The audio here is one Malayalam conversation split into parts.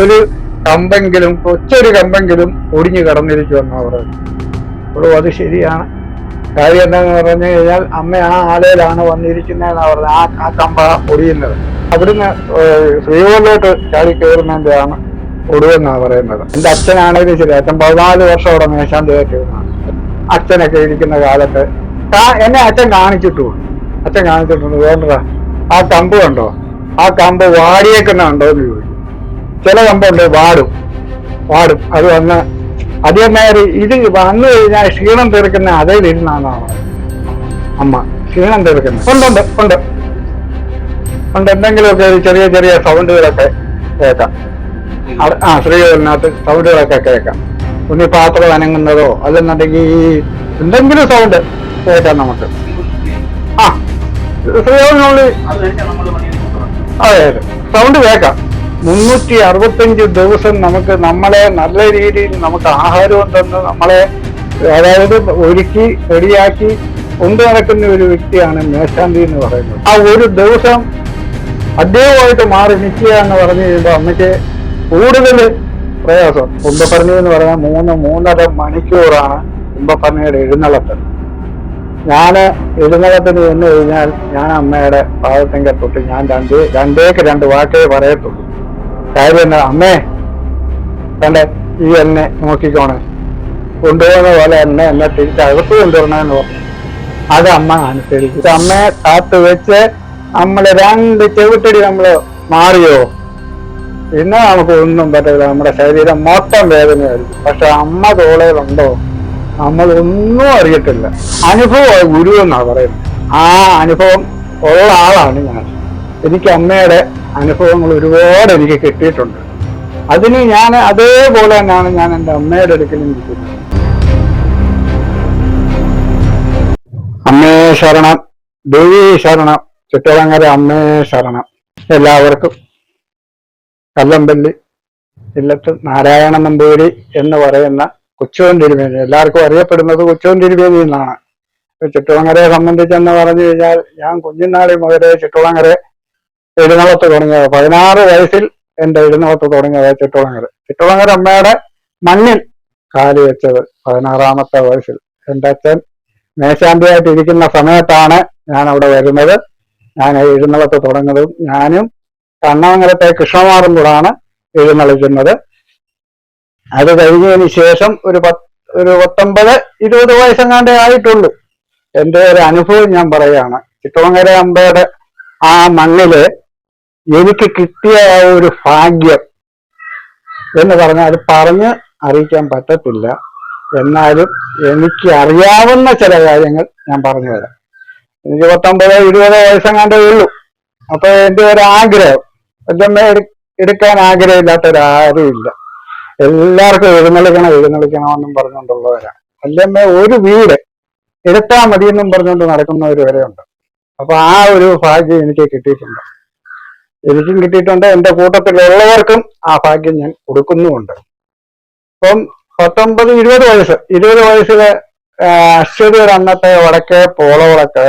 ഒരു കമ്പെങ്കിലും കൊച്ചൊരു കമ്പെങ്കിലും ഒടിഞ്ഞു കിടന്നിരിക്കുമെന്നാ പറയുന്നത്. അപ്പോഴും അത് ശരിയാണ്. കാര്യം എന്താന്ന് പറഞ്ഞു കഴിഞ്ഞാൽ അമ്മ ആ ആലയിലാണ് വന്നിരിക്കുന്നതെന്ന് പറഞ്ഞത്. ആ ആ കമ്പ ഒടിയുന്നത്. അവിടുന്ന് ശ്രീകോലോട്ട് ചാടി കയറുന്നതിന്റെയാണ് ഒടുവെന്നാ പറയുന്നത്. എന്റെ അച്ഛനാണെങ്കിലും ശരി അച്ഛൻ പതിനാല് വർഷം അവിടെ മേശാന്തിയായിട്ട് അച്ഛനൊക്കെ ഇരിക്കുന്ന കാലത്ത് എന്നെ അച്ഛൻ കാണിച്ചിട്ടുണ്ട് അച്ഛൻ കാണിച്ചിട്ടുണ്ട് വേണ്ടതാ ആ കമ്പ് കണ്ടോ? ആ കമ്പ് വാടിയേക്കുന്ന കണ്ടോ എന്ന് ചില കമ്പുണ്ട് വാടും വാടും. അത് വന്ന് നേരം ഇത് വന്നു കഴിഞ്ഞാൽ ക്ഷീണം തീർക്കുന്ന അതേലിരുന്നാണ് അമ്മ ക്ഷീണം തീർക്കുന്നത്. ഉണ്ടുണ്ട് ഉണ്ട് ഉണ്ട്. എന്തെങ്കിലുമൊക്കെ ചെറിയ ചെറിയ സൗണ്ടുകളൊക്കെ കേൾക്കാം. ആ സ്ത്രീകളിനകത്ത് സൗണ്ടുകളൊക്കെ കേൾക്കാം. ഒന്ന് പാത്രം അനങ്ങുന്നതോ അല്ലെന്നുണ്ടെങ്കിൽ എന്തെങ്കിലും സൗണ്ട് കേൾക്കാം നമുക്ക്. ആ അത് തുടങ്ങും അതെ അതെ. സൗണ്ട് കേൾക്കാം. മുന്നൂറ്റി അറുപത്തഞ്ച് ദിവസം നമുക്ക് നമ്മളെ നല്ല രീതിയിൽ നമുക്ക് ആഹാരവും തന്ന് നമ്മളെ അതായത് ഒരുക്കി റെഡിയാക്കി കൊണ്ടു നടക്കുന്ന ഒരു വ്യക്തിയാണ് മേശാന്തി എന്ന് പറയുന്നത്. ആ ഒരു ദിവസം അദ്ദേഹമായിട്ട് മാറി നിൽക്കുക എന്ന് പറഞ്ഞു കഴിയുമ്പോൾ അമ്മയ്ക്ക് കൂടുതൽ പ്രയാസം. കുംഭഭരണി എന്ന് പറഞ്ഞാൽ മൂന്ന് മൂന്നര മണിക്കൂറാണ് കുംഭഭരണിയുടെ എഴുന്നള്ളത്ത്. ഞാൻ എഴുന്നള്ളത്തിന് ചെന്ന് കഴിഞ്ഞാൽ ഞാൻ അമ്മയുടെ പാദത്തിന്റെ തൊട്ട് ഞാൻ രണ്ട് രണ്ടേക്ക് രണ്ട് വാക്കേ പറയത്തുള്ളൂ. കാര്യം എന്നാ? അമ്മേ കണ്ടേ ഈ എന്നെ നോക്കിക്കോണേ. കൊണ്ടുപോകുന്ന പോലെ എന്നെ എന്നെ തിരിച്ച് അകത്ത് കൊണ്ടുവരണമെന്ന് പറഞ്ഞു. അത് അമ്മ അനുസരിച്ചു. അമ്മയെ കാത്തു വെച്ച് നമ്മൾ രണ്ട് ചെവിട്ടടി നമ്മൾ മാറിയോ? പിന്നെ നമുക്ക് ഒന്നും പറ്റില്ല നമ്മുടെ ശരീരം മൊത്തം വേദനയായിരിക്കും. പക്ഷെ അമ്മ തോളയിലുണ്ടോ നമ്മൾ ഒന്നും അറിയത്തില്ല. അനുഭവം ഗുരു എന്നാ പറയുന്നത്. ആ അനുഭവം ഉള്ള ആളാണ് ഞാൻ. എനിക്ക് അമ്മയുടെ അനുഭവങ്ങൾ ഒരുപാട് എനിക്ക് കിട്ടിയിട്ടുണ്ട്. അതിന് ഞാൻ അതേപോലെ തന്നെയാണ് ഞാൻ എന്റെ അമ്മയുടെ അടുക്കലും ഇരിക്കുന്നത്. അമ്മേ ശരണം. ദേവി ശരണം. ചുറ്റളങ്ങര അമ്മേ ശരണം. എല്ലാവർക്കും കല്ലമ്പള്ളി ഇല്ലത്ത് നാരായണ നമ്പൂരി എന്ന് പറയുന്ന കൊച്ചുവൻ തിരുമേനി. എല്ലാവർക്കും അറിയപ്പെടുന്നത് കൊച്ചുവൻ തിരുമേനി എന്നാണ്. ചുറ്റുളങ്ങരയെ സംബന്ധിച്ചെന്ന് പറഞ്ഞു കഴിഞ്ഞാൽ ഞാൻ കുഞ്ഞിനാളി മുതലേ ചുറ്റുളങ്ങര എഴുന്നള്ളത്ത് തുടങ്ങിയത്. പതിനാറ് വയസ്സിൽ എന്റെ എഴുന്നള്ളത്ത് തുടങ്ങിയത് ചുറ്റുളങ്ങര. ചുറ്റുളങ്ങര അമ്മയുടെ മണ്ണിൽ കാലി വെച്ചത് പതിനാറാമത്തെ വയസ്സിൽ. എന്റെ അച്ഛൻ മേശാന്തിയായിട്ട് ഇരിക്കുന്ന സമയത്താണ് ഞാൻ അവിടെ വരുന്നത്. ഞാൻ എഴുന്നള്ളത്ത് തുടങ്ങുന്നതും ഞാനും കണ്ണമംഗലത്തെ കൂടെ കൂടാണ് എഴുന്നള്ളിക്കുന്നത്. അത് കഴിഞ്ഞതിന് ശേഷം ഒരു പത്ത് ഒരു പത്തൊമ്പത് ഇരുപത് വയസ്സെങ്ങാണ്ടേ ആയിട്ടുള്ളൂ. എന്റെ ഒരു അനുഭവം ഞാൻ പറയുകയാണ്. ചിത്രമംഗല അമ്പയുടെ ആ മണ്ണിൽ എനിക്ക് കിട്ടിയ ആ ഒരു ഭാഗ്യം എന്ന് പറഞ്ഞാൽ അത് പറഞ്ഞ് അറിയിക്കാൻ പറ്റത്തില്ല. എന്നാലും എനിക്ക് അറിയാവുന്ന ചില കാര്യങ്ങൾ ഞാൻ പറഞ്ഞു തരാം. എനിക്ക് പത്തൊമ്പത് ഇരുപത് വയസ്സെങ്ങാണ്ടേ ഉള്ളൂ. അപ്പൊ എന്റെ ഒരു ആഗ്രഹം വല്യമ്മ എടുക്കാൻ ഇല്ല എല്ലാവർക്കും എഴുന്നള്ളിക്കണം എഴുന്നള്ളിക്കണമെന്നും പറഞ്ഞുകൊണ്ടുള്ളവരാണ് വല്യമ്മ ഒരു വീട് എടുത്താൽ മതിയെന്നും പറഞ്ഞുകൊണ്ട് നടക്കുന്നവർ വരെ ഉണ്ട് അപ്പൊ ആ ഒരു ഭാഗ്യം എനിക്ക് കിട്ടിയിട്ടുണ്ട്. എനിക്കും കിട്ടിയിട്ടുണ്ട്. എന്റെ കൂട്ടത്തിലുള്ളവർക്കും ആ ഭാഗ്യം ഞാൻ കൊടുക്കുന്നുമുണ്ട്. ഇപ്പം പത്തൊമ്പത് ഇരുപത് വയസ്സ് ഇരുപത് വയസ്സിൽ അശ്വതിയുടെ അന്നത്തെ വടക്കേ പോളവളക്ക്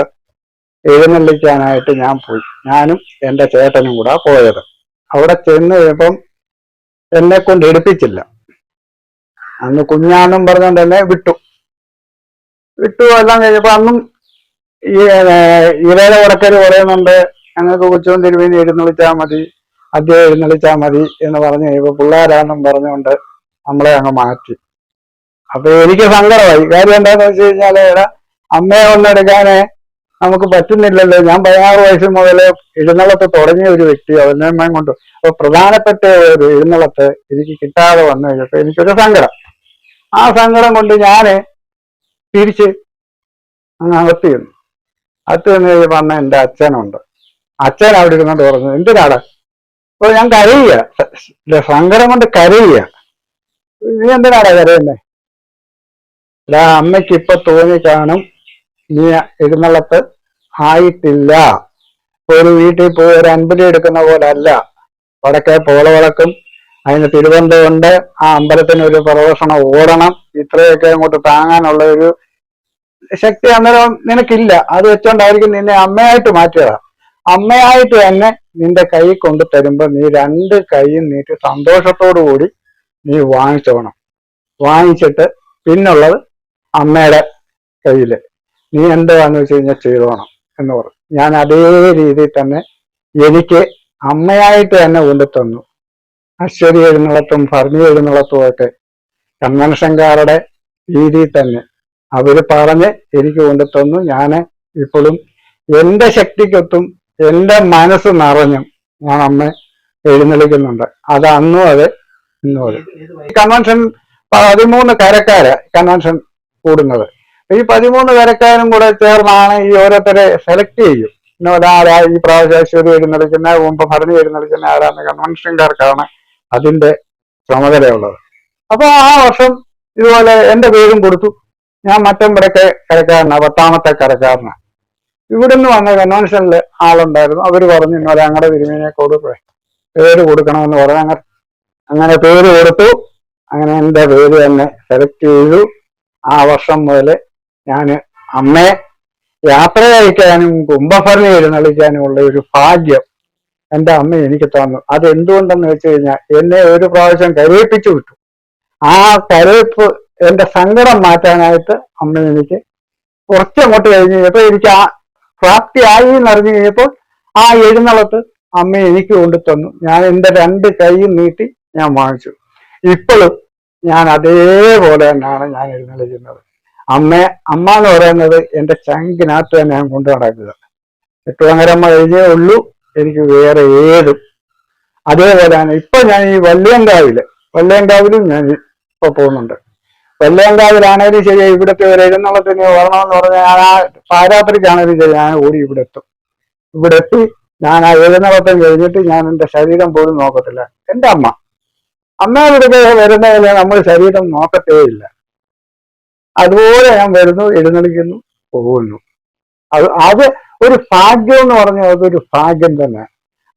എഴുന്നള്ളിക്കാനായിട്ട് ഞാൻ പോയി. ഞാനും എന്റെ ചേട്ടനും കൂടെ പോയത്. അവിടെ ചെന്ന് കഴിയുമ്പം എന്നെ കൊണ്ട് എടുപ്പിച്ചില്ല. അന്ന് കുഞ്ഞാന്നും പറഞ്ഞുകൊണ്ട് എന്നെ വിട്ടു. വിട്ടു എല്ലാം കഴിഞ്ഞപ്പോ അന്നും ഈ ഇവയുടെ വടക്കര് പറയുന്നുണ്ട് ഞങ്ങൾക്ക് കൊച്ചുകൊണ്ട് തിരുവേനി എഴുന്നള്ളിച്ചാൽ മതി അദ്ദേഹം എഴുന്നള്ളിച്ചാൽ മതി എന്ന് പറഞ്ഞു കഴിയുമ്പോ പിള്ളേരാണെന്നും പറഞ്ഞുകൊണ്ട് നമ്മളെ അങ്ങ് മാറ്റി. അപ്പൊ എനിക്ക് സങ്കടമായി. കാര്യം എന്താന്ന് വെച്ച് കഴിഞ്ഞാൽ അമ്മയെ ഒന്നെടുക്കാനേ നമുക്ക് പറ്റുന്നില്ലല്ലോ. ഞാൻ പതിനാറ് വയസ്സ് മുതൽ എഴുന്നള്ളത്ത് തുടങ്ങിയ ഒരു വ്യക്തി അവനമ്മയും കൊണ്ട് അപ്പൊ പ്രധാനപ്പെട്ട ഒരു എഴുന്നള്ളത്ത് എനിക്ക് കിട്ടാതെ വന്നു കഴിഞ്ഞപ്പോ എനിക്കൊരു സങ്കടം. ആ സങ്കടം കൊണ്ട് ഞാൻ തിരിച്ച് അങ്ങ് അകത്ത് ചെന്നു. അകത്ത് ചെന്ന് കഴിഞ്ഞപ്പോ അച്ഛനുണ്ട്. അച്ഛൻ അവിടെ ഇരുന്നോണ്ട് പറഞ്ഞു എന്തിനാടാ? അപ്പൊ ഞാൻ കരയുക. സങ്കടം കൊണ്ട് കരയുക. നീ എന്തിനാടാ കരയുന്നേ? അല്ല അമ്മയ്ക്ക് ഇപ്പൊ തോന്നി കാണും. നീ ഇരുന്നള്ളത്ത് ആയിട്ടില്ല. ഒരു വീട്ടിൽ പോയി ഒരു അമ്പലി എടുക്കുന്ന പോലെ അല്ല വടക്കേ പോളവളക്കും അതിന് തിരുവനന്തപുരമുണ്ട് ആ അമ്പലത്തിന് ഒരു പ്രവേശനം ഓടണം. ഇത്രയൊക്കെ അങ്ങോട്ട് താങ്ങാനുള്ള ഒരു ശക്തി അന്നേരം നിനക്കില്ല. അത് വെച്ചോണ്ടായിരിക്കും നിന്നെ അമ്മയായിട്ട് മാറ്റിയതാ. അമ്മയായിട്ട് തന്നെ നിന്റെ കൈ കൊണ്ട് തരുമ്പോ നീ രണ്ട് കൈയും നീട്ടി സന്തോഷത്തോടു കൂടി നീ വാങ്ങിച്ചോണം. വാങ്ങിച്ചിട്ട് പിന്നുള്ളത് അമ്മയുടെ കയ്യിൽ. നീ എന്താന്ന് വെച്ച് കഴിഞ്ഞാൽ ചെയ്തോണം എന്ന് പറഞ്ഞു ഞാൻ അതേ രീതിയിൽ തന്നെ എനിക്ക് അമ്മയായിട്ട് തന്നെ കൊണ്ടു തന്നു. അശ്വതി എഴുന്നള്ളത്തും ഭരണി എഴുന്നള്ളത്തും ഒക്കെ കൺവെൻഷൻകാരുടെ രീതിയിൽ തന്നെ അവർ പറഞ്ഞ് എനിക്ക് കൊണ്ടു തന്നു. ഞാൻ ഇപ്പോഴും എന്റെ ശക്തിക്കൊത്തും എന്റെ മനസ്സ് നിറഞ്ഞു ഞാൻ അമ്മ എഴുന്നള്ളിക്കുന്നുണ്ട്. അത് അന്നും അത് ഇന്നും അത്. ഈ കൺവെൻഷൻ പതിമൂന്ന് കരക്കാര കൺവെൻഷൻ കൂടുന്നത്. ഈ പതിമൂന്ന് കരക്കാരും കൂടെ ചേർന്നാണ് ഈ ഓരോരുത്തരെ സെലക്ട് ചെയ്യും. പിന്നെ ഈ പ്രാവശ്യം എഴുന്നള്ളിക്കുന്ന മുമ്പ് ഭരണി എഴുന്നള്ളിക്കുന്ന ആരാന്ന് കൺവെൻഷൻകാർക്കാണ് അതിന്റെ ചുമതലയുള്ളത്. അപ്പൊ ആ വർഷം ഇതുപോലെ എന്റെ പേരും കൊടുത്തു. ഞാൻ മറ്റമ്പടക്കെ കരക്കാരനാ പത്താമത്തെ കരക്കാരനാ നിന്ന് വന്ന കൺവെൻഷനിൽ ആളുണ്ടായിരുന്നു. അവർ പറഞ്ഞു ഇന്നലെ ഞങ്ങളുടെ തിരുമേനിയെ കൊടുക്കേ പേര് കൊടുക്കണമെന്ന് പറഞ്ഞു. അങ്ങനെ അങ്ങനെ പേര് കൊടുത്തു. അങ്ങനെ എന്റെ പേര് തന്നെ സെലക്ട് ചെയ്തു. ആ വർഷം മുതൽ ഞാൻ അമ്മയെ യാത്ര അയക്കാനും കുംഭഭരണി എഴുന്നള്ളിക്കാനും ഉള്ള ഒരു ഭാഗ്യം എന്റെ അമ്മ എനിക്ക് തന്നു. അത് എന്തുകൊണ്ടെന്ന് വെച്ച് കഴിഞ്ഞാൽ എന്നെ ഒരു പ്രാവശ്യം കരയിപ്പിച്ചു വിട്ടു. ആ കരയിപ്പ് എന്റെ സങ്കടം മാറ്റാനായിട്ട് അമ്മ എനിക്ക് കുറച്ചങ്ങോട്ട് കഴിഞ്ഞ് കഴിഞ്ഞപ്പോ എനിക്ക് ആ പ്രാപ്തിയായി എന്നറിഞ്ഞു കഴിഞ്ഞപ്പോൾ ആ എഴുന്നള്ളത്ത് അമ്മ എനിക്ക് കൊണ്ടു തന്നു. ഞാൻ എന്റെ രണ്ട് കൈയും നീട്ടി ഞാൻ വാങ്ങിച്ചു. ഇപ്പോഴും ഞാൻ അതേപോലെ തന്നെയാണ് ഞാൻ എഴുന്നള്ളിക്കുന്നത്. അമ്മ അമ്മ എന്ന് പറയുന്നത് എന്റെ ചങ്കിനകത്ത് തന്നെ ഞാൻ കൊണ്ടു നടക്കുക. എട്ടുവങ്ങരമ്മ കഴിഞ്ഞേ ഉള്ളൂ എനിക്ക് വേറെ ഏതും. അതേപോലെയാണ് ഇപ്പൊ ഞാൻ ഈ വല്യങ്കാവിൽ വല്യങ്കാവിലും ഞാൻ ഇപ്പൊ പോകുന്നുണ്ട്. വല്യങ്കാവിലാണേലും ശരി ഇവിടുത്തെ ഒരു എഴുന്നള്ളത്തിന് വരണമെന്ന് പറഞ്ഞാൽ ഞാൻ ആ പാരാത്രിക്കാണേലും ശരി ഞാൻ ഓടി ഇവിടെ എത്തും. ഇവിടെ എത്തി ഞാൻ ആ എഴുന്നള്ളത്തം കഴിഞ്ഞിട്ട് ഞാൻ എന്റെ ശരീരം പോലും നോക്കത്തില്ല. എന്റെ അമ്മ. അമ്മയുടെ വരുന്നതിന് നമ്മൾ ശരീരം നോക്കത്തേ ഇല്ല അതുപോലെ ഞാൻ വരുന്നു എഴുന്നള്ളിക്കുന്നു പോകുന്നു. അത് അത് ഒരു ഭാഗ്യം എന്ന് പറഞ്ഞാൽ അതൊരു ഭാഗ്യം തന്നെ.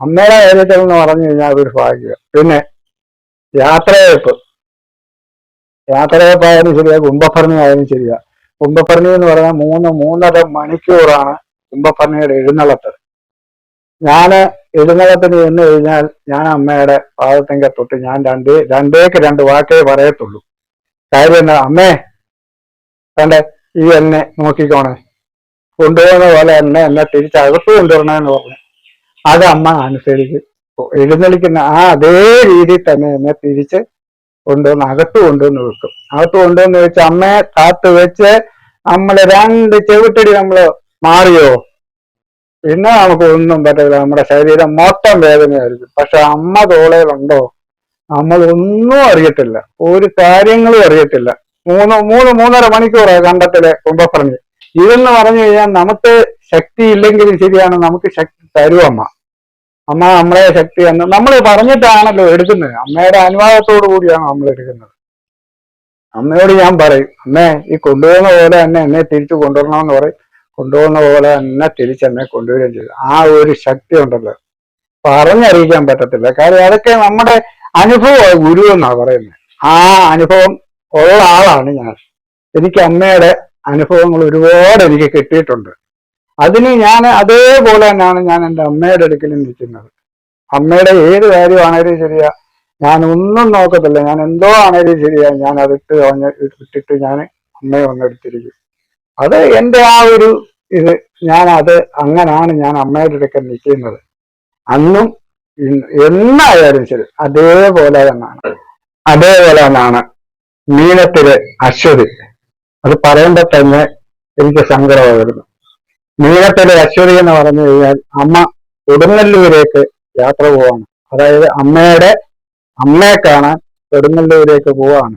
അമ്മയുടെ കാര്യത്തിൽ എന്ന് പറഞ്ഞു കഴിഞ്ഞാൽ അതൊരു ഭാഗ്യം. പിന്നെ യാത്രയയപ്പ് യാത്രയപ്പായാലും ശരിയാ കുംഭഭരണി ആയാലും ശരിയാ. കുംഭഭരണി എന്ന് പറഞ്ഞാൽ മൂന്ന് മൂന്നര മണിക്കൂറാണ് കുംഭഭരണിയുടെ എഴുന്നള്ളത്ത്. ഞാൻ എഴുന്നള്ളത്തിന് ചെന്ന് കഴിഞ്ഞാൽ ഞാൻ അമ്മയുടെ പാദത്തെങ്ക തൊട്ട് ഞാൻ രണ്ടേ രണ്ടേക്ക് രണ്ട് വാക്കേ പറയത്തുള്ളൂ. കാര്യം എന്താ അമ്മേ വേണ്ടേ ഈ എന്നെ നോക്കിക്കോണേ. കൊണ്ടുപോകുന്ന പോലെ എന്നെ എന്നെ തിരിച്ചകത്ത് കൊണ്ടുവരണമെന്ന് പറഞ്ഞു അത് അമ്മ അനുസരിച്ച് എഴുന്നള്ളിക്കുന്ന ആ അതേ രീതിയിൽ തന്നെ എന്നെ തിരിച്ച് കൊണ്ടുവന്ന് അകത്ത് കൊണ്ടുവന്ന് വെക്കും. അകത്ത് കൊണ്ടുവന്ന് വെച്ച് അമ്മയെ കാത്തു വെച്ച് നമ്മൾ രണ്ട് ചെവിട്ടടി നമ്മൾ മാറിയോ? പിന്നെ നമുക്ക് ഒന്നും പറ്റില്ല നമ്മുടെ ശരീരം മൊത്തം വേദനയായിരിക്കും. പക്ഷെ അമ്മ തോളയിലുണ്ടോ? നമ്മൾ ഒന്നും അറിയത്തില്ല. ഒരു കാര്യങ്ങളും അറിയത്തില്ല. മൂന്ന് മൂന്ന് മൂന്നര മണിക്കൂറായി കണ്ടത്തിലെ കുമ്പപ്പറഞ്ഞ് ഇതെന്ന് പറഞ്ഞു കഴിഞ്ഞാൽ നമുക്ക് ശക്തി ഇല്ലെങ്കിലും ശരിയാണ്. നമുക്ക് ശക്തി തരും അമ്മ നമ്മളെ ശക്തി എന്ന് നമ്മൾ പറഞ്ഞിട്ടാണല്ലോ എടുക്കുന്നത്. അമ്മയുടെ അനുവാദത്തോടു കൂടിയാണ് നമ്മൾ എടുക്കുന്നത്. അമ്മയോട് ഞാൻ പറയും അമ്മേ ഈ കൊണ്ടുപോകുന്ന പോലെ തന്നെ എന്നെ തിരിച്ചു കൊണ്ടുവരണമെന്ന് പറയും. കൊണ്ടുപോകുന്ന പോലെ തന്നെ തിരിച്ച് എന്നെ കൊണ്ടുവരികയും ചെയ്തു ആ ഒരു ശക്തി ഉണ്ടല്ലോ. പറഞ്ഞറിയിക്കാൻ പറ്റത്തില്ല. കാര്യം അതൊക്കെ നമ്മുടെ അനുഭവം ഗുരു എന്നാണ് പറയുന്നത്. ആ അനുഭവം ഉള്ള ആളാണ് ഞാൻ. എനിക്ക് അമ്മയുടെ അനുഭവങ്ങൾ ഒരുപാട് എനിക്ക് കിട്ടിയിട്ടുണ്ട്. അതിന് ഞാൻ അതേപോലെ തന്നെയാണ് ഞാൻ എന്റെ അമ്മയുടെ അടുക്കലും നിൽക്കുന്നത്. അമ്മയുടെ ഏത് കാര്യമാണേലും ശരിയാ. ഞാൻ ഒന്നും നോക്കത്തില്ല. ഞാൻ എന്തോ ആണേലും ശരിയാ. ഞാൻ അതിട്ട് ഇട്ടിട്ട് ഞാൻ അമ്മയെ വന്നെടുത്തിരിക്കും അത് എന്റെ ആ ഒരു ഇത് ഞാൻ അത് അങ്ങനാണ് ഞാൻ അമ്മയുടെ അടുക്കൽ നിൽക്കുന്നത്. അന്നും എന്നായാലും ശരി അതേപോലെ തന്നെയാണ് അതേപോലെ തന്നെയാണ് മീനത്തിലെ അശ്വതി. അത് പറയുമ്പോൾ തന്നെ എനിക്ക് സങ്കടമായി മീനത്തിലെ അശ്വതി എന്ന് പറഞ്ഞു കഴിഞ്ഞാൽ അമ്മ കൊടുങ്ങല്ലൂരേക്ക് യാത്ര പോവാണ്. അതായത് അമ്മയുടെ അമ്മയെ കാണാൻ കൊടുങ്ങല്ലൂരേക്ക് പോവാണ്.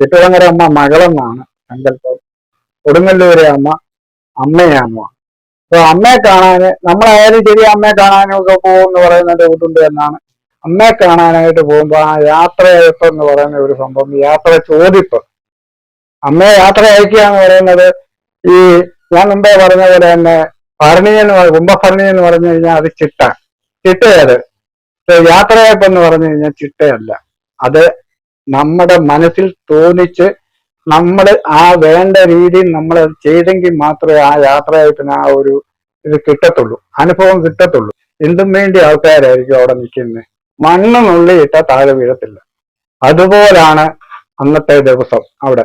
ചിത്രങ്ങര അമ്മ മകളെന്നാണ് സങ്കല്പം. കൊടുങ്ങല്ലൂരെ അമ്മ അമ്മയാണ്. അപ്പൊ അമ്മയെ കാണാന് നമ്മളായാലും ശരി അമ്മയെ കാണാനൊക്കെ പോകും പോകുമെന്ന് പറയുന്നതിന്റെ എന്നാണ് അമ്മയെ കാണാനായിട്ട് പോകുമ്പോ ആ യാത്രയയപ്പ് എന്ന് പറയുന്ന ഒരു സംഭവം യാത്ര ചോദിപ്പ്. അമ്മയെ യാത്ര അയക്കുക എന്ന് പറയുന്നത് ഈ ഞാൻ മുമ്പേ പറഞ്ഞ പോലെ തന്നെ ഭരണി എന്ന് കുംഭഭരണി എന്ന് പറഞ്ഞു കഴിഞ്ഞാൽ അത് ചിട്ട. ചിട്ടയത്. യാത്രയപ്പ് എന്ന് പറഞ്ഞു കഴിഞ്ഞാൽ ചിട്ടയല്ല. അത് നമ്മുടെ മനസ്സിൽ തോന്നിച്ച് നമ്മൾ ആ വേണ്ട രീതിയിൽ നമ്മൾ ചെയ്തെങ്കിൽ മാത്രമേ ആ യാത്രയപ്പിന് ആ ഒരു ഇത് കിട്ടത്തുള്ളൂ. അനുഭവം കിട്ടത്തുള്ളൂ. എന്തും വേണ്ടി ആൾക്കാരായിരിക്കും അവിടെ നിൽക്കുന്നത്. മണ്ണ് നുള്ളിയിട്ട താഴെ വീഴത്തില്ല. അതുപോലാണ് അന്നത്തെ ദിവസം അവിടെ.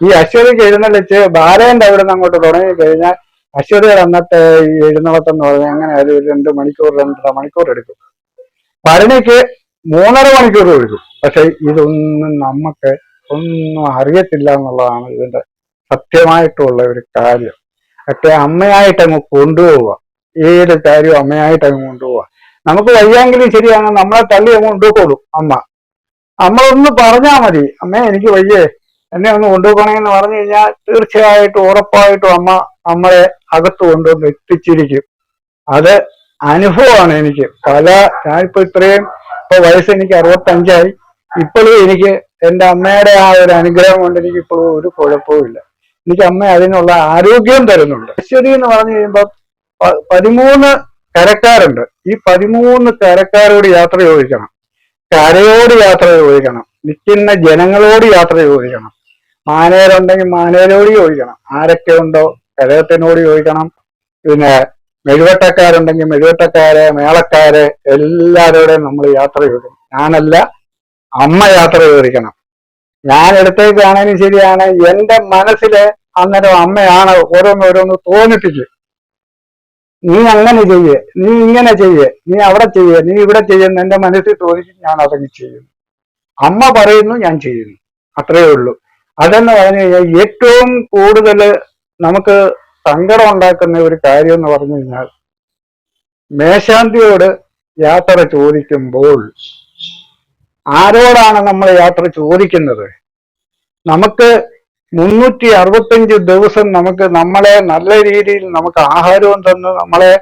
ഈ അശ്വതിക്ക് എഴുന്നള്ളിച്ച് ബാലേന്റെ അവിടെ നിന്ന് അങ്ങോട്ട് തുടങ്ങി കഴിഞ്ഞാൽ അശ്വതിയുടെ അന്നത്തെ ഈ എഴുന്നള്ളത്തെന്ന് പറഞ്ഞാൽ അങ്ങനെ ഒരു രണ്ട് മണിക്കൂർ രണ്ടര മണിക്കൂർ എടുക്കും. ഭരണിക്ക് മൂന്നര മണിക്കൂർ എടുക്കും. പക്ഷെ ഇതൊന്നും നമുക്ക് ഒന്നും അറിയത്തില്ല എന്നുള്ളതാണ് ഇതിന്റെ സത്യമായിട്ടുള്ള ഒരു കാര്യം. ഒക്കെ അമ്മയായിട്ട് അങ്ങ് കൊണ്ടുപോവുക ഏത് കാര്യവും അമ്മയായിട്ട് അങ്ങ് കൊണ്ടുപോവുക നമുക്ക് വയ്യെങ്കിലും ശരിയാണ് നമ്മളെ തള്ളി അങ്ങ് കൊണ്ടുപോകും അമ്മ. നമ്മളൊന്ന് പറഞ്ഞാൽ മതി. അമ്മേ എനിക്ക് വയ്യേ. എന്നെ ഒന്ന് കൊണ്ടുപോകണമെന്ന് പറഞ്ഞു കഴിഞ്ഞാൽ തീർച്ചയായിട്ടും ഉറപ്പായിട്ടും അമ്മ നമ്മളെ അകത്ത് കൊണ്ടുവന്ന് എത്തിച്ചിരിക്കും. അത് അനുഭവമാണ് എനിക്ക്. പല ഞാനിപ്പോ ഇത്രയും ഇപ്പൊ വയസ്സ് എനിക്ക് അറുപത്തഞ്ചായി. ഇപ്പോഴും എനിക്ക് എന്റെ അമ്മയുടെ ആ ഒരു അനുഗ്രഹം കൊണ്ട് എനിക്ക് ഇപ്പോഴും ഒരു കുഴപ്പവുമില്ല എനിക്ക് അമ്മ അതിനുള്ള ആരോഗ്യം തരുന്നുണ്ട്. അശ്വതി എന്ന് പറഞ്ഞു കഴിയുമ്പോൾ പ- പതിമൂന്ന് കരക്കാരുണ്ട്. ഈ പതിമൂന്ന് കരക്കാരോട് യാത്ര ചോദിക്കണം. കരയോട് യാത്ര ചോദിക്കണം. നിൽക്കുന്ന ജനങ്ങളോട് യാത്ര ചോദിക്കണം. മാനേരുണ്ടെങ്കിൽ മാനേരോട് ചോദിക്കണം. ആരൊക്കെ ഉണ്ടോ? കഴകത്തിനോട് ചോദിക്കണം. പിന്നെ മെഴുവട്ടക്കാരുണ്ടെങ്കിൽ മെഴുവട്ടക്കാരെ മേളക്കാരെ എല്ലാവരോടെയും നമ്മൾ യാത്ര ചോദിക്കണം ഞാനല്ല അമ്മ യാത്ര ചോദിക്കണം ഞാൻ എടുത്തേക്കാണേലും ശരിയാണ്. എന്റെ മനസ്സിൽ അന്നേരം അമ്മയാണ് ഓരോന്ന് ഓരോന്ന് തോന്നിപ്പിക്കും നീ അങ്ങനെ ചെയ്യേ. നീ ഇങ്ങനെ ചെയ്യേ. നീ അവിടെ ചെയ്യേ. നീ ഇവിടെ ചെയ്യുന്ന എന്റെ മനസ്സിൽ തോന്നിച്ച് ഞാൻ അതങ്ങി ചെയ്യുന്നു. അമ്മ പറയുന്നു ഞാൻ ചെയ്യുന്നു. അത്രയേ ഉള്ളൂ. അതെന്ന് പറഞ്ഞു കഴിഞ്ഞാൽ ഏറ്റവും കൂടുതൽ നമുക്ക് സങ്കടം ഉണ്ടാക്കുന്ന ഒരു കാര്യം എന്ന് പറഞ്ഞു കഴിഞ്ഞാൽ മേശാന്തിയോട് യാത്ര ചോദിക്കുമ്പോൾ ആരോടാണ് നമ്മൾ യാത്ര ചോദിക്കുന്നത്? നമുക്ക് മുന്നൂറ്റി അറുപത്തഞ്ച് ദിവസം നമുക്ക് നമ്മളെ നല്ല രീതിയിൽ നമുക്ക് ആഹാരവും തന്ന് നമ്മളെ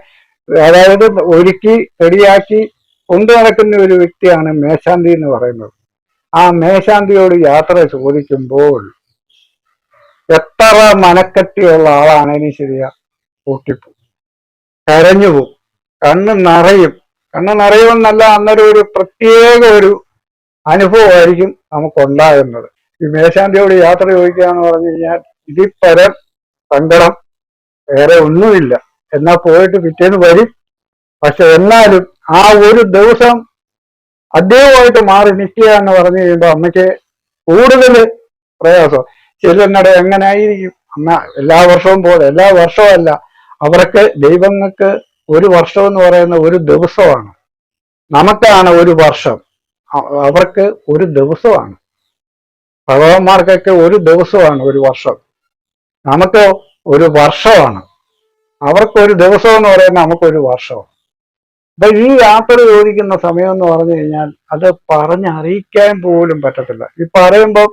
അതായത് ഒരുക്കി റെഡിയാക്കി കൊണ്ടു നടക്കുന്ന ഒരു വ്യക്തിയാണ് മേശാന്തി എന്ന് പറയുന്നത്. ആ മേശാന്തിയോട് യാത്ര ചോദിക്കുമ്പോൾ എത്ര മനക്കട്ടിയുള്ള ഇനി ശരിയാ പൊട്ടിപ്പോ. കരഞ്ഞു പോവും. കണ്ണ് നിറയും. കണ്ണ് നിറയുമെന്നല്ല അന്നേരം ഒരു പ്രത്യേക ഒരു അനുഭവമായിരിക്കും നമുക്കുണ്ടാകുന്നത്. ഈ മേശാന്തിയോട് യാത്ര ചോദിക്കുക എന്ന് പറഞ്ഞു കഴിഞ്ഞാൽ ഇതിൽ പരം സങ്കടം വേറെ ഒന്നുമില്ല. എന്നാ പോയിട്ട് പിറ്റേന്ന് വരും. പക്ഷെ എന്നാലും ആ ഒരു ദിവസം അദ്ദേഹമായിട്ട് മാറി നിൽക്കുക എന്ന് പറഞ്ഞു കഴിയുമ്പോൾ അമ്മയ്ക്ക് കൂടുതൽ പ്രയാസം. ചെല്ലുന്നിട എങ്ങനെയായിരിക്കും അമ്മ എല്ലാ വർഷവും പോലെ എല്ലാ വർഷവും അല്ല. അവർക്ക് ദൈവങ്ങൾക്ക് ഒരു വർഷം എന്ന് പറയുന്ന ഒരു ദിവസമാണ്. നമുക്കാണ് ഒരു വർഷം. അവർക്ക് ഒരു ദിവസമാണ്. ഭഗവാന്മാർക്കൊക്കെ ഒരു ദിവസമാണ് ഒരു വർഷം. നമുക്ക് ഒരു വർഷമാണ്. അവർക്ക് ഒരു ദിവസം എന്ന് പറയുന്നത് നമുക്കൊരു വർഷമാണ്. ഈ യാത്ര ചോദിക്കുന്ന സമയം എന്ന് പറഞ്ഞു കഴിഞ്ഞാൽ അത് പറഞ്ഞറിയിക്കാൻ പോലും പറ്റത്തില്ല. ഈ പറയുമ്പോൾ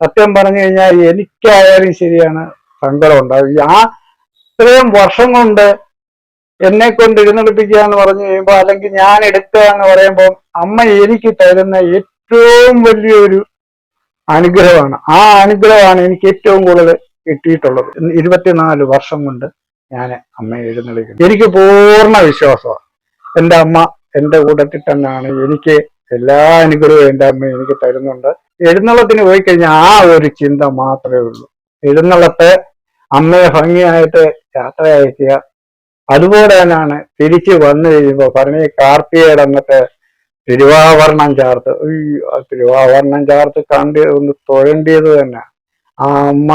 സത്യം പറഞ്ഞു കഴിഞ്ഞാൽ എനിക്കായാലും ശരിയാണ് സങ്കടം ഉണ്ടാവും. ആ ഇത്രയും വർഷം കൊണ്ട് എന്നെ കൊണ്ട് എഴുന്നള്ളിപ്പിക്കുക എന്ന് പറഞ്ഞു കഴിയുമ്പോൾ അല്ലെങ്കിൽ ഞാൻ എടുക്കുക എന്ന് പറയുമ്പോൾ അമ്മ എനിക്ക് തരുന്ന ഏറ്റവും വലിയൊരു അനുഗ്രഹമാണ്. ആ അനുഗ്രഹമാണ് എനിക്ക് ഏറ്റവും കൂടുതൽ കിട്ടിയിട്ടുള്ളത്. ഇരുപത്തിനാല് വർഷം കൊണ്ട് ഞാൻ അമ്മയെ എഴുന്നള്ളിക്കുന്നു എനിക്ക് പൂർണ വിശ്വാസമാണ്. എന്റെ അമ്മ എന്റെ കൂട്ടത്തിൽ തന്നെയാണ് എനിക്ക് എല്ലാ അനുഗ്രഹവും എന്റെ അമ്മ എനിക്ക് തരുന്നുണ്ട്. എഴുന്നള്ളത്തിന് പോയി കഴിഞ്ഞാൽ ആ ഒരു ചിന്ത മാത്രമേ ഉള്ളൂ. എഴുന്നള്ളത്തെ അമ്മയെ ഭംഗിയായിട്ട് യാത്ര അയക്കുക അതുപോലെ തന്നെയാണ് തിരിച്ചു വന്നു കഴിയുമ്പോൾ പറഞ്ഞ കാർത്തികയുടെ അന്നത്തെ തിരുവാഭരണം ചേർത്ത്. അയ്യോ തിരുവാഭരണം ചേർത്ത് കണ്ട് ഒന്ന് തൊഴേണ്ടിയത് തന്നെ. ആ അമ്മ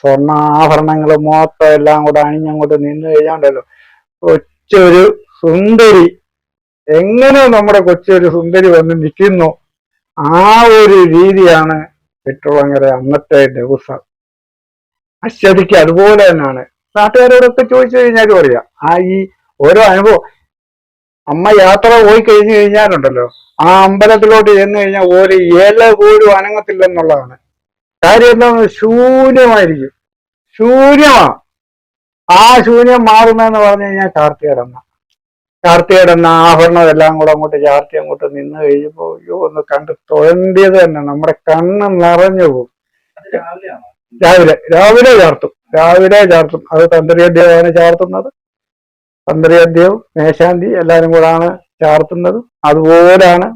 സ്വർണാഭരണങ്ങൾ മൊത്തം എല്ലാം കൂടെ അണിഞ്ഞങ്ങോട്ട് നിന്ന് കഴിഞ്ഞാണ്ടല്ലോ. കൊച്ചൊരു സുന്ദരി എങ്ങനെ നമ്മുടെ കൊച്ചൊരു സുന്ദരി വന്ന് നിൽക്കുന്നു? ആ ഒരു രീതിയാണ് പെട്രോളങ്ങര അന്നത്തെ ദിവസം. അശ്വതിക്ക് അതുപോലെ തന്നെയാണ്. നാട്ടുകാരോടൊക്കെ ചോദിച്ചു കഴിഞ്ഞാലും അറിയാം ആ ഈ ഓരോ അനുഭവം. അമ്മ യാത്ര പോയി കഴിഞ്ഞു കഴിഞ്ഞാലുണ്ടല്ലോ. ആ അമ്പലത്തിലോട്ട് ചെന്ന് കഴിഞ്ഞാൽ ഒരു ഇല പോലും അനങ്ങത്തില്ലെന്നുള്ളതാണ്. കാര്യം എന്താണെന്ന് ശൂന്യമായിരിക്കും. ശൂന്യമാണ്. ആ ശൂന്യം മാറുന്നതെന്ന് പറഞ്ഞു കഴിഞ്ഞാൽ കാർത്തികടമ്മ കാർത്തികടന്ന ആഭരണം എല്ലാം കൂടെ അങ്ങോട്ട് ചാർത്തി അങ്ങോട്ട് നിന്ന് കഴിഞ്ഞപ്പോ അയ്യോ ഒന്ന് കണ്ട് തൊഴണ്ടിയത് തന്നെ. നമ്മുടെ കണ്ണ് നിറഞ്ഞു പോകും രാവിലെ രാവിലെ ചാർത്തും. രാവിലെ ചാർത്തും. അത് തന്ത്രി അദ്ദേഹമാണ് ചാർത്തുന്നത്. തന്ത്രി അദ്ദേഹം മേശാന്തി എല്ലാവരും കൂടാണ് ചാർത്തുന്നത്. അതുപോലാണ്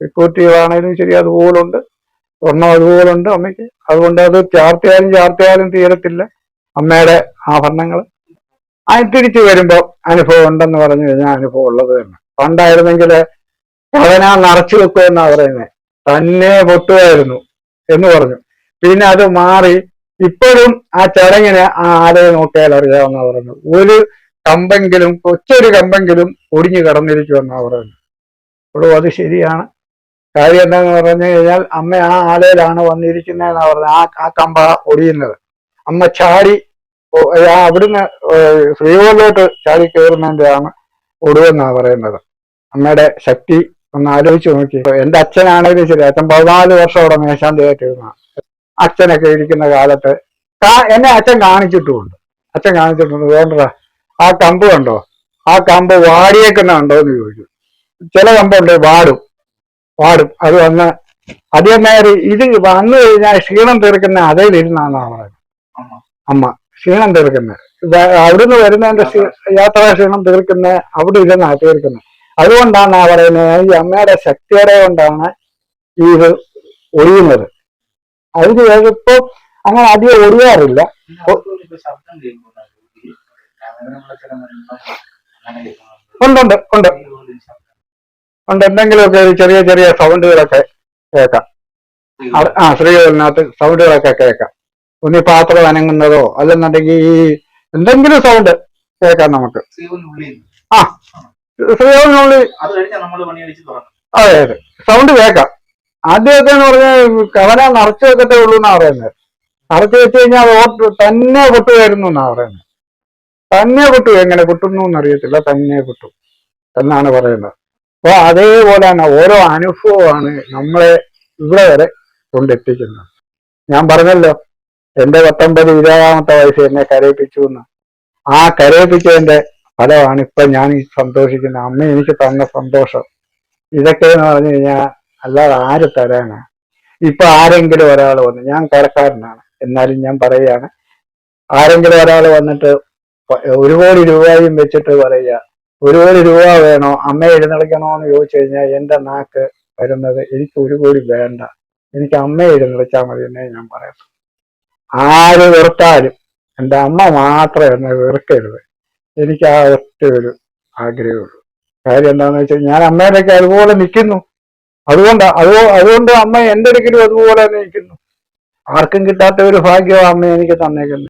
സെക്യൂരിറ്റികളാണേലും ശരി അതുപോലുണ്ട്. സ്വർണം അതുപോലുണ്ട് അമ്മയ്ക്ക്. അതുകൊണ്ട് അത് ചാർത്തിയാലും ചാർത്തിയാലും തീരത്തില്ല. അമ്മയുടെ ആഭരണങ്ങൾ അത് തിരിച്ചു വരുമ്പോ അനുഭവം ഉണ്ടെന്ന് പറഞ്ഞു കഴിഞ്ഞാൽ അനുഭവം ഉള്ളത് തന്നെ. പണ്ടായിരുന്നെങ്കിൽ കവന നിറച്ചു വെക്കുമെന്നാ പറയുന്നത് തന്നെ പൊട്ടുമായിരുന്നു എന്ന് പറഞ്ഞു. പിന്നെ അത് മാറി ഇപ്പോഴും ആ ചടങ്ങിന് ആ ആലയെ നോക്കിയാൽ അറിയാമെന്നാ പറഞ്ഞു ഒരു കമ്പെങ്കിലും കൊച്ചൊരു കമ്പെങ്കിലും ഒടിഞ്ഞു കിടന്നിരിക്കുമെന്നാ പറയുന്നത്. ഇപ്പോഴും അത് ശരിയാണ്. കാര്യം എന്താന്ന് പറഞ്ഞു കഴിഞ്ഞാൽ അമ്മ ആ ആലയിലാണ് വന്നിരിക്കുന്നതെന്നാ പറഞ്ഞത്. ആ ആ കമ്പ ഒടിയുന്നത്. അമ്മ ചാടി അവിടുന്ന് ശ്രീകോളിലോട്ട് ചാടി കയറുന്നതിന്റെയാണ് ഒടുവെന്നാ പറയുന്നത്. അമ്മയുടെ ശക്തി ഒന്ന് ആലോചിച്ച് നോക്കി. എന്റെ അച്ഛനാണെങ്കിലും ശരി അച്ഛൻ പതിനാല് വർഷം അവിടെ മേശാന്തിയായിട്ടിരുന്ന അച്ഛനൊക്കെ ഇരിക്കുന്ന കാലത്ത് എന്നെ അച്ഛൻ കാണിച്ചിട്ടുമുണ്ട്. അച്ഛൻ കാണിച്ചിട്ടുണ്ട്. വേണ്ട ആ കമ്പ് കണ്ടോ? ആ കമ്പ് വാടിയേക്കുന്നുണ്ടോ എന്ന് ചോദിച്ചു. ചില കമ്പുണ്ട് വാടും വാടും. അത് വന്ന് അതേമാതിരി ഇത് വന്നു കഴിഞ്ഞാൽ ക്ഷീണം തീർക്കുന്ന അതേലിരുന്നാണ് പറയുന്നത്. അമ്മ. ക്ഷീണം തീർക്കുന്നത് അവിടുന്ന് വരുന്നതിന്റെ യാത്രാ ക്ഷീണം തീർക്കുന്ന അവിടെ ഇരുന്നാ തീർക്കുന്നത് അതുകൊണ്ടാണ് ആ പറയുന്നത് ഈ അമ്മയുടെ ശക്തിയുടെ കൊണ്ടാണ് ഈ ഇത് ഒഴിയുന്നത്. അതിന് ഇപ്പൊ അങ്ങനെ അധികം ഒഴിയാറില്ല. ഉണ്ടുണ്ട് ഉണ്ട്. ഉണ്ട്. എന്തെങ്കിലുമൊക്കെ ഒരു ചെറിയ ചെറിയ സൗണ്ടുകളൊക്കെ കേൾക്കാം. ആ ശ്രീകളിനകത്ത് സൗണ്ടുകളൊക്കെ കേൾക്കാം. ഒന്നി പാത്രം അനങ്ങുന്നതോ അല്ലെന്നുണ്ടെങ്കിൽ ഈ എന്തെങ്കിലും സൗണ്ട് കേൾക്കാം നമുക്ക്. ആ സ്ത്രീകളിനുള്ളിൽ അത് അതെ സൗണ്ട് കേൾക്കാം. ആദ്യമൊക്കെ എന്ന് പറഞ്ഞാൽ കവന നിറച്ചു വെക്കത്തേ ഉള്ളൂ എന്നാ പറയുന്നത് നിറച്ചു വെച്ച് കഴിഞ്ഞാൽ ഓട്ട് തന്നെ പൊട്ടുമായിരുന്നു എന്നാ പറയുന്നത് തന്നെ പൊട്ടു എങ്ങനെ പൊട്ടുന്നു എന്നറിയത്തില്ല തന്നെ പൊട്ടു എന്നാണ് പറയുന്നത്. അപ്പൊ അതേപോലെ തന്നെ ഓരോ അനുഭവമാണ് നമ്മളെ ഇവിടെ വരെ കൊണ്ടെത്തിക്കുന്നത്. ഞാൻ പറഞ്ഞല്ലോ എന്റെ പത്തൊമ്പത് ഇരുപതാമത്തെ വയസ്സ് എന്നെ കരയിപ്പിച്ചു എന്ന് ആ കരയിപ്പിച്ചതിന്റെ ഫലമാണ് ഇപ്പൊ ഞാൻ ഈ സന്തോഷിക്കുന്നത് അമ്മ എനിക്ക് തന്ന സന്തോഷം. ഇതൊക്കെ എന്ന് പറഞ്ഞു കഴിഞ്ഞാൽ അല്ലാതെ ആര് തരാനാ? ഇപ്പൊ ആരെങ്കിലും ഒരാൾ വന്നു ഞാൻ കരക്കാരനാണ് എന്നാലും ഞാൻ പറയുകയാണ്. ആരെങ്കിലും ഒരാൾ വന്നിട്ട് ഒരു കോടി രൂപയും വെച്ചിട്ട് പറയുക ഒരു കോടി രൂപ വേണോ അമ്മ എഴുന്നള്ളിക്കണോ എന്ന് ചോദിച്ചു കഴിഞ്ഞാൽ എന്റെ നാക്ക് വരുന്നത് എനിക്ക് ഒരു കോടി വേണ്ട. എനിക്ക് അമ്മ എഴുന്നള്ളിച്ചാൽ മതി എന്നേ ഞാൻ പറയത്തുള്ളൂ. ആര് വെറുത്താലും എന്റെ അമ്മ മാത്രമേ എന്നെ വെറുക്കരുത്. എനിക്ക് ആ ഒറ്റ ഒരു ആഗ്രഹമുള്ളൂ കാര്യം എന്താണെന്ന് വെച്ചാൽ ഞാൻ അമ്മേനൊക്കെ അതുപോലെ നിൽക്കുന്നു. അതുകൊണ്ട് അത് അതുകൊണ്ട് അമ്മ എന്റെ അടുക്കലും അതുപോലെ തന്നെ നിൽക്കുന്നു. ആർക്കും കിട്ടാത്ത ഒരു ഭാഗ്യമാണ് അമ്മ എനിക്ക് തന്നേക്കുന്നത്